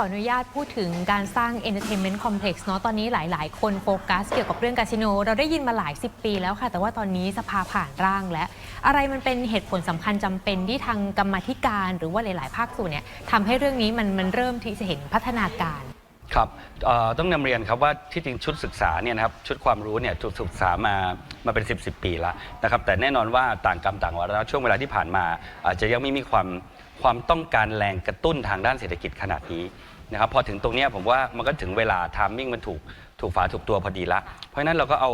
ออนุญาตพูดถึงการสร้าง Entertainment Complex เนาะตอนนี้หลาย ๆ คนโฟกัสเกี่ยวกับเรื่องคาสิโน เราได้ยินมาหลาย 10 ปีแล้วค่ะ แต่ว่าตอนนี้สภาผ่านร่างและ อะไรมันเป็นเหตุผลสำคัญจำเป็นที่ทางกรรมธิการหรือว่าหลาย ๆ ภาคส่วนเนี่ยทำให้เรื่องนี้มันมันเริ่มที่จะเห็นพัฒนาการครับต้องนำเรียนครับว่าที่จริงชุดศึกษาเนี่ยนะครับชุดความรู้เนี่ยถูกศึกษามามาเป็น 10บสปีแล้วนะครับแต่แน่นอนว่าต่างกรรมต่างวาระช่วงเวลาที่ผ่านมา อาจจะยังไม่มีความความต้องการแรงกระตุ้นทางด้านเศรษฐกิจขนาดนี้ นะครับพอถึงตรงนี้ผมว่ามันก็ถึงเวลาทามมิ่งมันถูกถูกฝาถูกตัวพอดีละ เพราะฉะนั้นเราก็เอา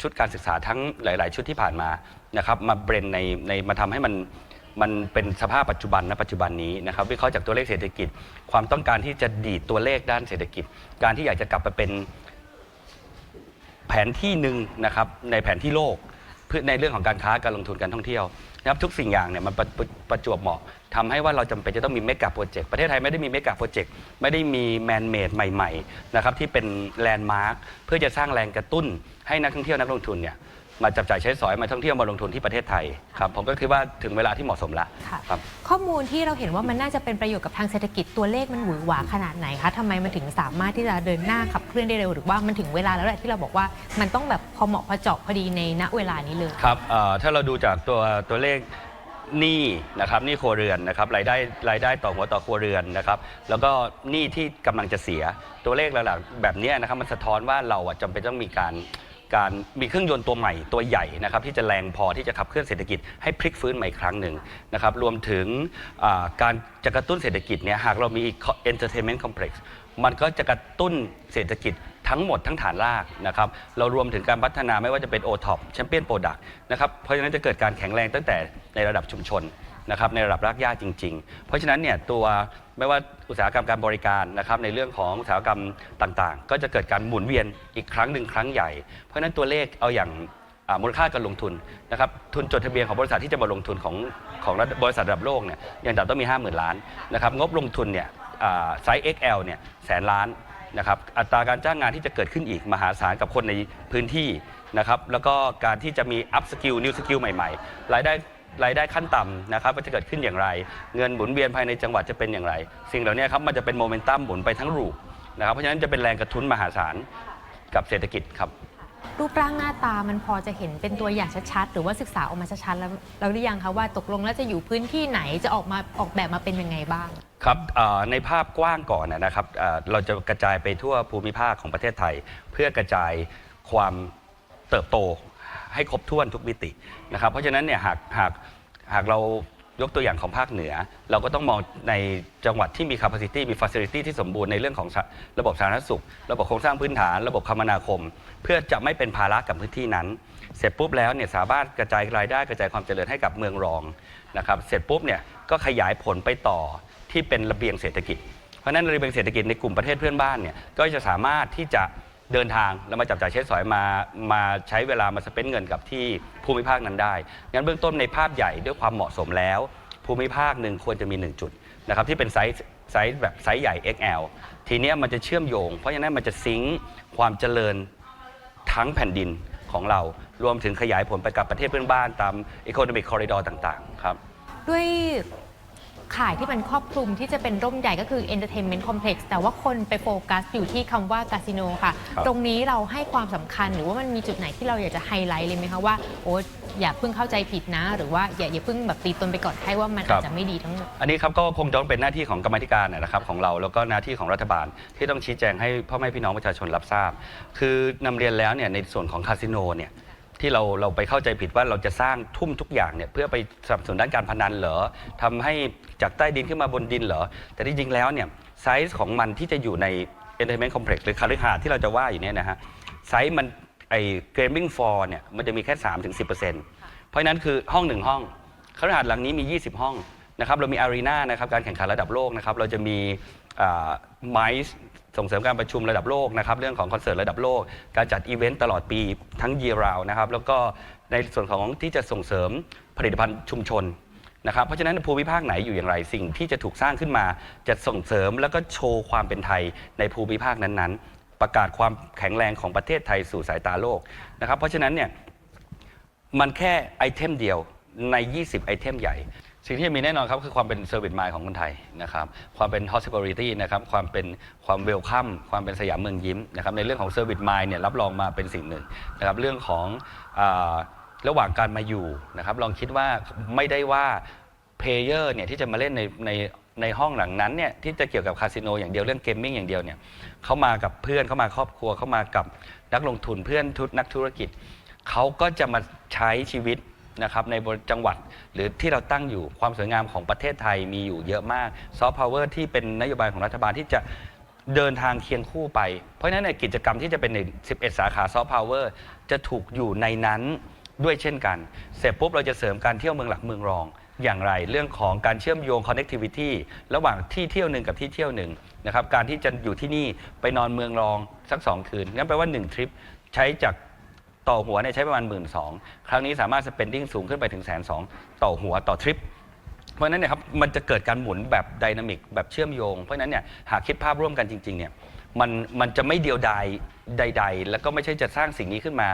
ชุดการศึกษาทั้งหลาย ๆ ชุดที่ผ่านมานะครับมาเบรนในในมาทำให้มันมันเป็นสภาพปัจจุบันนะปัจจุบันนี้นะครับวิเคราะห์จากตัวเลขเศรษฐกิจ ความต้องการที่จะดีดตัวเลขด้านเศรษฐกิจ การที่อยากจะกลับไปเป็นแผนที่หนึ่งนะครับในแผนที่โลก เพื่อในเรื่องของการค้าการลงทุนการท่องเที่ยวนะครับทุกสิ่งอย่างเนี่ยมันประประประจวบเหมาะทำให้ว่าเราจำเป็นจะต้องมีเมกะโปรเจกต์ประเทศไทยไม่ได้มีเมกะโปรเจกต์ไม่ได้มีแมนเมดใหม่ๆนะครับที่เป็นแลนด์มาร์คเพื่อจะสร้างแรงกระตุ้นให้นักท่องเที่ยวนักลงทุนเนี่ย มาจับจ่ายใช้สอยมาท่องเที่ยวมาลงทุนที่ประเทศไทยครับผมก็คิดว่าถึงเวลาที่เหมาะสมแล้วค่ะครับ ข้อมูลที่เราเห็นว่ามันน่าจะเป็นประโยชน์กับทางเศรษฐกิจตัวเลขมันหวือหวาขนาดไหนคะทำไมมันถึงสามารถที่จะเดินหน้าขับเคลื่อนได้เร็วหรือว่ามันถึงเวลาแล้วแหละที่เราบอกว่ามันต้องแบบพอเหมาะพอเจาะพอดีในณเวลานี้เลย ครับเอ่อถ้าเราดูจากตัวตัวเลขหนี้นะครับหนี้ครัวเรือนนะครับรายได้รายได้ต่อหัวต่อครัวเรือนนะครับแล้วก็หนี้ที่กำลังจะเสียตัวเลขระดับแบบเนี้ยนะครับมันสะท้อนว่าเราอะจำเป็นต้องมีการ การมีเครื่องยนต์ตัวใหม่ตัวใหญ่นะครับที่จะแรงพอที่จะขับเคลื่อนเศรษฐกิจให้พลิกฟื้นใหม่ครั้งหนึ่งนะครับรวมถึงการจะกระตุ้นเศรษฐกิจเนี่ยหากเรามี entertainment complex มันก็จะกระตุ้นเศรษฐกิจทั้งหมดทั้งฐานรากนะครับเรารวมถึงการพัฒนาไม่ว่าจะเป็น o t o p Champion Product นะครับเพราะฉะนั้นจะเกิดการแข็งแรงตั้งแต่ในระดับชุมชน นะครับในระดับรากหญ้าจริง ๆ เพราะฉะนั้นเนี่ยตัวไม่ว่าอุตสาหกรรมการบริการนะครับในเรื่องของอุตสาหกรรมต่างๆ ก็จะเกิดการหมุนเวียนอีกครั้งหนึ่งครั้งใหญ่ เพราะฉะนั้นตัวเลขเอาอย่างมูลค่าการลงทุนนะครับทุนจดทะเบียนของบริษัทที่จะมาลงทุนของของบริษัทระดับโลกเนี่ยอย่างต่ำต้องมี 5 0,000 ล้านนะครับงบลงทุนเนี่ยไซส์ XL เนี่ยแสนล้านนะครับอัตราการจ้างงานที่จะเกิดขึ้นอีกมหาศาลกับคนในพื้นที่นะครับแล้วก็การที่จะมี up skill new skill ใหม่ ๆ รายได้ รายได้ขั้นต่ำนะครับว่าจะเกิดขึ้นอย่างไร เงินหมุนเวียนภายในจังหวัดจะเป็นอย่างไร สิ่งเหล่านี้ครับมันจะเป็นโมเมนตัมหมุนไปทั้งรูปนะครับเพราะฉะนั้นจะเป็นแรงกระตุ้นมหาศาลกับเศรษฐกิจครับ รูปร่างหน้าตามันพอจะเห็นเป็นตัวอย่างชัดๆ หรือว่าศึกษาออกมาชัดๆแล้วเราหรือยังคะว่าตกลงแล้วจะอยู่พื้นที่ไหนจะออกมาออกแบบมาเป็นยังไงบ้าง ครับเอ่อในภาพกว้างก่อนนะนะครับเอ่อเราจะกระจายไปทั่วภูมิภาคของประเทศไทย เพื่อกระจายความเติบโต ให้ครบถ้วนทุกมิตินะครับ เพราะฉะนั้นเนี่ยหากหากหากเรายกตัวอย่างของภาคเหนือ เราก็ต้องมองในจังหวัดที่มี capacity มี facility ที่สมบูรณ์ในเรื่องของระบบสาธารณสุข ระบบโครงสร้างพื้นฐาน ระบบคมนาคม เพื่อจะไม่เป็นภาระกับพื้นที่นั้น เสร็จปุ๊บแล้วเนี่ยสามารถกระจายรายได้กระจายความเจริญให้กับเมืองรองนะครับเสร็จปุ๊บเนี่ยก็ขยายผลไปต่อที่เป็นระเบียงเศรษฐกิจ เพราะฉะนั้นระเบียงเศรษฐกิจในกลุ่มประเทศเพื่อนบ้านเนี่ยก็จะสามารถที่จะ เดินทางแล้วมาจับจ่ายใช้สอยมามาใช้เวลามาสเปนเงินกับที่ภูมิภาคนั้นได้ งั้นเบื้องต้นในภาพใหญ่ด้วยความเหมาะสมแล้ว ภูมิภาคหนึ่งควรจะมี 1 จุดนะครับที่เป็นไซส์ไซส์แบบไซส์ใหญ่ XL ทีเนี้ยมันจะเชื่อมโยง เพราะฉะนั้นมันจะซิงค์ความเจริญทั้งแผ่นดินของเรา รวมถึงขยายผลไปกับประเทศเพื่อนบ้านตาม Economic Corridor ต่างๆครับ ด้วย ข่ายที่มันครอบคลุมที่จะเป็นร่มใหญ่ก็คือ Entertainment Complex แต่ว่าคนไปโฟกัสอยู่ที่คำว่าคาสิโนค่ะ ครับ ตรงนี้เราให้ความสำคัญหรือว่ามันมีจุดไหนที่เราอยากจะไฮไลท์เลยไหมคะว่าโอ้อย่าเพิ่งเข้าใจผิดนะ หรือว่าอย่าอย่าเพิ่งแบบตีตนไปก่อนให้ว่ามันอาจจะไม่ดีทั้งหมด อันนี้ครับก็คงต้องเป็นหน้าที่ของกรรมาธิการนะครับของเราแล้วก็หน้าที่ของรัฐบาลที่ต้องชี้แจงให้พ่อแม่พี่น้องประชาชนรับทราบ คือนำเรียนแล้วเนี่ยในส่วนของคาสิโนเนี่ย ที่เราเราไปเข้าใจผิดว่าเราจะสร้างทุ่มทุกอย่างเนี่ยเพื่อไปสนับสนุนด้านการพนันเหรอทำให้จากใต้ดินขึ้นมาบนดินเหรอ แต่ที่จริงแล้วเนี่ยไซส์ของมันที่จะอยู่ใน entertainment complex หรือคาลิหาสน์ที่เราจะว่าอยู่เนี่ยนะฮะไซส์มันไอ้ gaming floor เนี่ยมันจะมีแค่ 3-10%เพราะฉะนั้นคือห้องหนึ่งห้องคฤหาสน์หลังนี้มี 20 ห้อง นะครับเรามีอารีนานะครับการแข่งขันระดับโลกนะครับเราจะมีไมซ์ส่งเสริมการประชุมระดับโลกนะครับเรื่องของคอนเสิร์ตระดับโลก การจัดอีเวนต์ตลอดปีทั้ง year round นะครับแล้วก็ในส่วนของที่จะส่งเสริมผลิตภัณฑ์ชุมชนนะครับเพราะฉะนั้นภูมิภาคไหนอยู่อย่างไรสิ่งที่จะถูกสร้างขึ้นมา จะส่งเสริมแล้วก็โชว์ความเป็นไทยในภูมิภาคนั้นๆ ประกาศความแข็งแรงของประเทศไทยสู่สายตาโลกนะครับเพราะฉะนั้นเนี่ยมันแค่ไอเทมเดียวใน 20 ไอเทมใหญ่ สิ่งที่จะมีแน่นอนครับคือความเป็นเซอร์วิสมายของคนไทยนะครับความเป็น hospitality นะครับความเป็นความเวลคัมความเป็นสยามเมืองยิ้มนะครับในเรื่องของเซอร์วิสมายเนี่ยรับรองมาเป็นสิ่งหนึ่งนะครับเรื่องของอระหว่างการมาอยู่นะครับลองคิดว่าไม่ได้ว่าเพลเยอร์เนี่ยที่จะมาเล่นในในในห้องหลังนั้นเนี่ยที่จะเกี่ยวกับคาสิโนอย่างเดียวเรื่องเกมมิ่งอย่างเดียวเนี่ยเขามากับเพื่อนเขามาครอบครัวเขามากับนักลงทุนเพื่อนทุนนักธุรกิจเขาก็จะมาใช้ชีวิต นะครับในจังหวัดหรือที่เราตั้งอยู่ความสวยงามของประเทศไทยมีอยู่เยอะมากซอฟต์พาวเวอร์ที่เป็นนโยบายของรัฐบาลที่จะเดินทางเคียงคู่ไป เพราะฉะนั้นในกิจกรรมที่จะเป็นใน11 สาขาซอฟต์พาวเวอร์จะถูกอยู่ในนั้นด้วยเช่นกัน เสร็จปุ๊บเราจะเสริมการเที่ยวเมืองหลักเมืองรองอย่างไร เรื่องของการเชื่อมโยง connectivity ระหว่างที่เที่ยวหนึ่งกับที่เที่ยวหนึ่งนะครับการที่จะอยู่ที่นี่ไปนอนเมืองรองสักสองคืนงั้นแปลว่า 1 ทริปใช้จาก ต่อหัวเนี่ยใช้ประมาณ 1 2ื่นครั้งนี้สามารถ spending สูงขึ้นไปถึงแสนสองต่อหัวต่อทริป เพราะฉะนั้นเนี่ยครับมันจะเกิดการหมุนแบบดินามิกแบบเชื่อมโยง เพราะฉะนั้นเนี่ยหากคิดภาพร่วมกันจริงๆเนี่ยมันมันจะไม่เดียวดายใด ๆ แล้วก็ไม่ใช่จะสร้างสิ่งนี้ขึ้นมา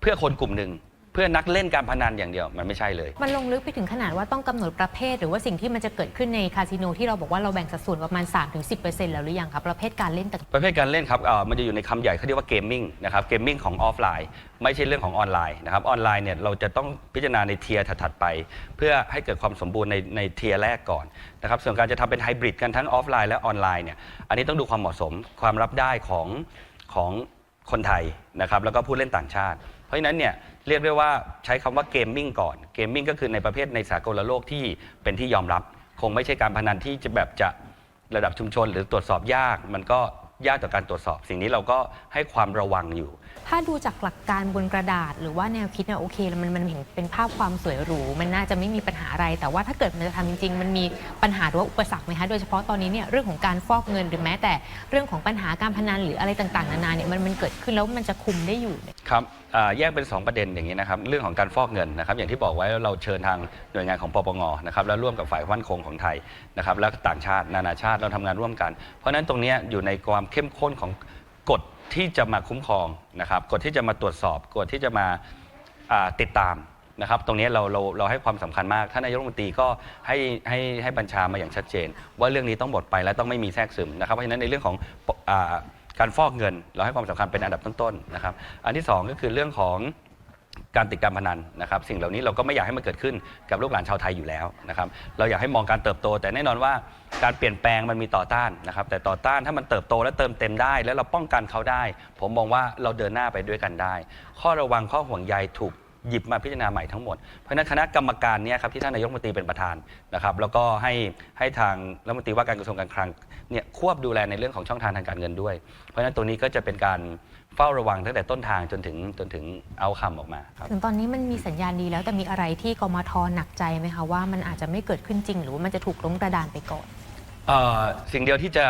เพื่อคนกลุ่มหนึ่ง เพื่อนักเล่นการพนันอย่างเดียวมันไม่ใช่เลย มันลงลึกไปถึงขนาดว่าต้องกำหนดประเภท หรือว่าสิ่งที่มันจะเกิดขึ้นในคาสิโนที่เราบอกว่าเราแบ่งสัดส่วนประมาณ 3-10%แล้วหรือยังครับประเภทการเล่นต่าง ประเภทการเล่นครับเอ่อมันจะอยู่ในคำใหญ่เขาเรียกว่าเกมมิ่งนะครับ เกมมิ่งของออฟไลน์ไม่ใช่เรื่องของออนไลน์นะครับ ออนไลน์เนี่ยเราจะต้องพิจารณาในเทียร์ถัดๆไป เพื่อให้เกิดความสมบูรณ์ในในเทียร์แรกก่อนนะครับ ส่วนการจะทำเป็นไฮบริดกันทั้งออฟไลน์และออนไลน์เนี่ย อันนี้ต้องดูความเหมาะสม ความรับได้ของของคนไทยนะครับ แล้วก็ผู้เล่นต่างชาติ เพราะฉะนั้นเนี่ย เรียกได้ว่าใช้คำว่าเกมมิ่งก่อนเกมมิ่งก็คือในประเภทในสากลโลกที่เป็นที่ยอมรับ คงไม่ใช่การพนันที่จะแบบจะระดับชุมชน หรือตรวจสอบยาก มันก็ ยากต่อการตรวจสอบ สิ่งนี้เราก็ให้ความระวังอยู่ ถ้าดูจากหลักการบนกระดาษ หรือว่าแนวคิดเนี่ยโอเคแล้วมันมันเห็นเป็นภาพความสวยหรู มันน่าจะไม่มีปัญหาอะไร แต่ว่าถ้าเกิดมันจะทำจริงๆ มันมีปัญหาหรือว่าอุปสรรคไหมคะโดยเฉพาะตอนนี้เนี่ยเรื่องของการฟอกเงินหรือแม้แต่เรื่องของปัญหาการพนันหรืออะไรต่างๆนานาเนี่ยมันมันเกิดขึ้นแล้วมันจะคุมได้อยู่เนี่ย ครับอ่าแยกเป็น 2 ประเด็นอย่างนี้นะครับเรื่องของการฟอกเงินนะครับอย่างที่บอกไว้เราเชิญทางหน่วยงานของปปงนะครับแล้วร่วมกับฝ่ายมั่นคงของไทยนะครับแล้วก็ต่างชาตินานาชาติเราทำงานร่วมกัน เพราะฉะนั้นตรงเนี้ยอยู่ในความเข้มข้นของกฎที่จะมาคุ้มครองนะครับกฎที่จะมาตรวจสอบกฎที่จะมาาติดตามนะครับ ตรงนี้เราเราเราให้ความสำคัญมากท่านนายกรัฐมนตรีก็ให้ให้ให้บัญชามาอย่างชัดเจน ว่าเรื่องนี้ต้องหมดไปและต้องไม่มีแทรกซึมนะครับเพราะฉะนั้นในเรื่องของการฟอกเงิน เราให้ความสำคัญเป็นอันดับต้นๆนะครับ อันที่สองก็คือเรื่องของการติดการพนันนะครับ สิ่งเหล่านี้เราก็ไม่อยากให้มันเกิดขึ้นกับลูกหลานชาวไทยอยู่แล้วนะครับ เราอยากให้มองการเติบโต แต่แน่นอนว่า การเปลี่ยนแปลงมันมีต่อต้านนะครับแต่ต่อต้านถ้ามันเติบโตและเติมเต็มได้ แล้วเราป้องกันเขาได้ ผมมองว่าเราเดินหน้าไปด้วยกันได้ ข้อระวังข้อห่วงใยถูก หยิบมาพิจารณาใหม่ทั้งหมด เพราะฉะนั้นคณะกรรมการเนี้ครับที่ท่านนายกรัฐมนตรีเป็นประธานนะครับแล้วก็ให้ให้ทางรัฐมนตรีว่าการกระทรวงการคลังเนี่ยควบดูแลในเรื่องของช่องทางทางการเงินด้วย เพราะฉะนั้นตัวนี้ก็จะเป็นการเฝ้าระวังตั้งแต่ต้นทางจนถึงจนถึงเอาคำออกมาครับถึงตอนนี้มันมีสัญญาณดีแล้วแต่มีอะไรที่กมทหนักใจไหมคะว่ามันอาจจะไม่เกิดขึ้นจริง หรือว่ามันจะถูกล้มกระดานไปก่อนเอ่อสิ่งเดียวที่จะ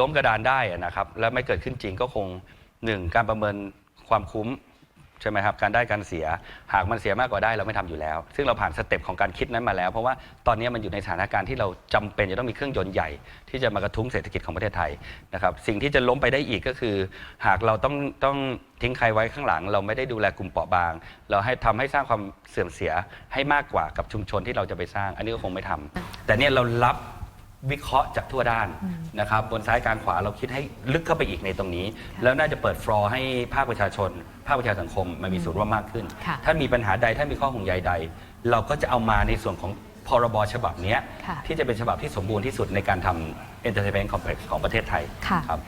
ล้มกระดานได้นะครับและไม่เกิดขึ้นจริงก็คงหนึ่งการประเมินความคุ้ม ใช่ไหมครับการได้การเสียหากมันเสียมากกว่าได้เราไม่ทำอยู่แล้ว ซึ่งเราผ่านสเต็ปของการคิดนั้นมาแล้ว เพราะว่าตอนนี้มันอยู่ในสถานการณ์ที่เราจำเป็นจะต้องมีเครื่องยนต์ใหญ่ ที่จะมากระทุ้งเศรษฐกิจของประเทศไทยนะครับสิ่งที่จะล้มไปได้อีกก็คือ หากเราต้องต้องทิ้งใครไว้ข้างหลัง เราไม่ได้ดูแลกลุ่มเปราะบาง เราให้ทำให้สร้างความเสื่อมเสียให้มากกว่ากับชุมชนที่เราจะไปสร้าง อันนี้ก็คงไม่ทำแต่เนี่ยเรารับ วิเคราะห์จากทั่วด้านนะครับบนซ้ายกลางขวาเราคิดให้ลึกเข้าไปอีกในตรงนี้ แล้วน่าจะเปิดฟลอร์ให้ภาคประชาชน ภาคประชาสังคมมามีส่วนร่วมมากขึ้นค่ะถ้ามีปัญหาใดถ้ามีข้อห่วงใยใด เราก็จะเอามาในส่วนของพรบฉบับเนี้ยค่ะที่จะเป็นฉบับที่สมบูรณ์ที่สุดในการทำ entertainment complex ของประเทศไทยค่ะครับ